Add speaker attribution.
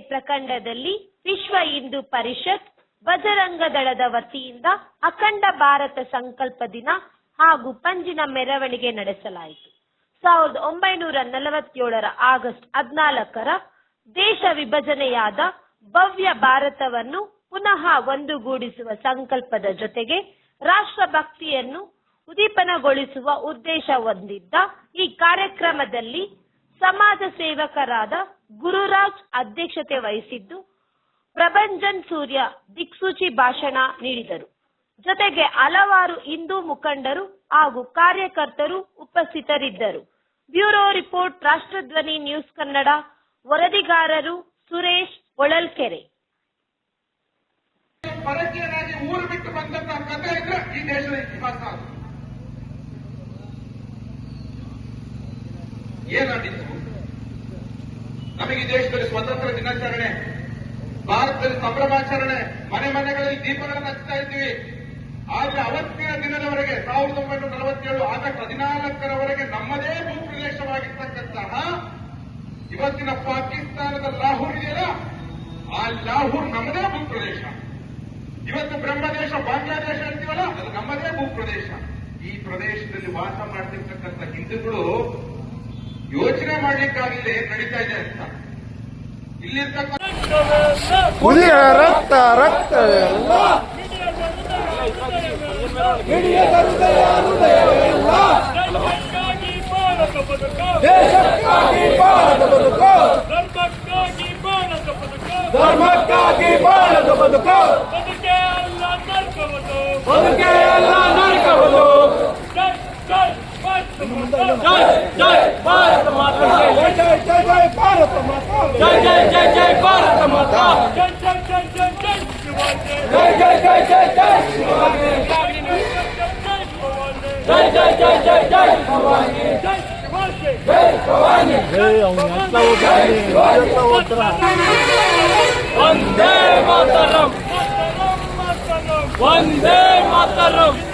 Speaker 1: ಪ್ರಖಂಡದಲ್ಲಿ ವಿಶ್ವ ಹಿಂದೂ ಪರಿಷತ್ ಬಜರಂಗ ದಳದ ವತಿಯಿಂದ ಅಖಂಡ ಭಾರತ ಸಂಕಲ್ಪ ದಿನ ಹಾಗೂ ಪಂಜಿನ ಮೆರವಣಿಗೆ ನಡೆಸಲಾಯಿತು. ಸಾವಿರದ ಒಂಬೈನೂರ ನಲವತ್ತೇಳರ ಆಗಸ್ಟ್ ಹದಿನಾಲ್ಕರ ದೇಶ ವಿಭಜನೆಯಾದ ಭವ್ಯ ಭಾರತವನ್ನು ಪುನಃ ಒಂದುಗೂಡಿಸುವ ಸಂಕಲ್ಪದ ಜೊತೆಗೆ ರಾಷ್ಟ್ರಭಕ್ತಿಯನ್ನು ಉದ್ದೀಪನಗೊಳಿಸುವ ಉದ್ದೇಶ ಹೊಂದಿದ್ದ ಈ ಕಾರ್ಯಕ್ರಮದಲ್ಲಿ ಸಮಾಜ ಸೇವಕರಾದ ಗುರುರಾಜ್ ಅಧ್ಯಕ್ಷತೆ ವಹಿಸಿದ್ದು ಪ್ರಭಂಜನ್ ಸೂರ್ಯ ದಿಕ್ಸೂಚಿ ಭಾಷಣ ನೀಡಿದರು. ಜೊತೆಗೆ ಹಲವಾರು ಹಿಂದೂ ಮುಖಂಡರು ಹಾಗೂ ಕಾರ್ಯಕರ್ತರು ಉಪಸ್ಥಿತರಿದ್ದರು. Bureau report, Rashtradhwani news Kannada, ವರದಿಗಾರರು Suresh Holalkere.
Speaker 2: ನಮಗೆ ದೇಶದಲ್ಲಿ ಸ್ವತಂತ್ರ ದಿನಾಚರಣೆ, ಭಾರತದಲ್ಲಿ ಸಂಭ್ರಮಾಚರಣೆ, ಮನೆ ಮನೆಗಳಲ್ಲಿ ದೀಪಗಳನ್ನು ಹಚ್ತಾ ಇದ್ದೀವಿ. ಆದ್ರೆ ಅವತ್ತಿನ ದಿನದವರೆಗೆ ಸಾವಿರದ ಒಂಬೈನೂರ ನಲವತ್ತೇಳು ಆಗಸ್ಟ್ ಹದಿನಾಲ್ಕರವರೆಗೆ ನಮ್ಮದೇ ಭೂಪ್ರದೇಶವಾಗಿರ್ತಕ್ಕಂತಹ ಇವತ್ತಿನ ಪಾಕಿಸ್ತಾನದ ಲಾಹೂರ್ ಇದೆಯಲ್ಲ? ಆ ಲಾಹೂರ್ ನಮ್ಮದೇ ಭೂಪ್ರದೇಶ. ಇವತ್ತು ಬ್ರಹ್ಮದೇಶ ಬಾಂಗ್ಲಾದೇಶ ಅಂತೀವಲ್ಲ? ಅದು ನಮ್ಮದೇ ಭೂಪ್ರದೇಶ. ಈ ಪ್ರದೇಶದಲ್ಲಿ ವಾಸ ಮಾಡ್ತಿರ್ತಕ್ಕಂಥ ಹಿಂದೂಗಳು ಯೋಚನೆ ಮಾಡ್ಲಿಕ್ಕಾಗದೆ ನಡೀತಾ ಇದೆ ಅಂತ. ಇಲ್ಲಿರ್ತಕ್ಕಂಥ
Speaker 3: ರಕ್ತ ರಕ್ತ
Speaker 4: ಬದುಕೆ.
Speaker 3: ಎಲ್ಲ ನರ್ಕವದು.
Speaker 4: One day,
Speaker 3: Mataram! One
Speaker 4: day, Mataram! One
Speaker 3: day, Mataram!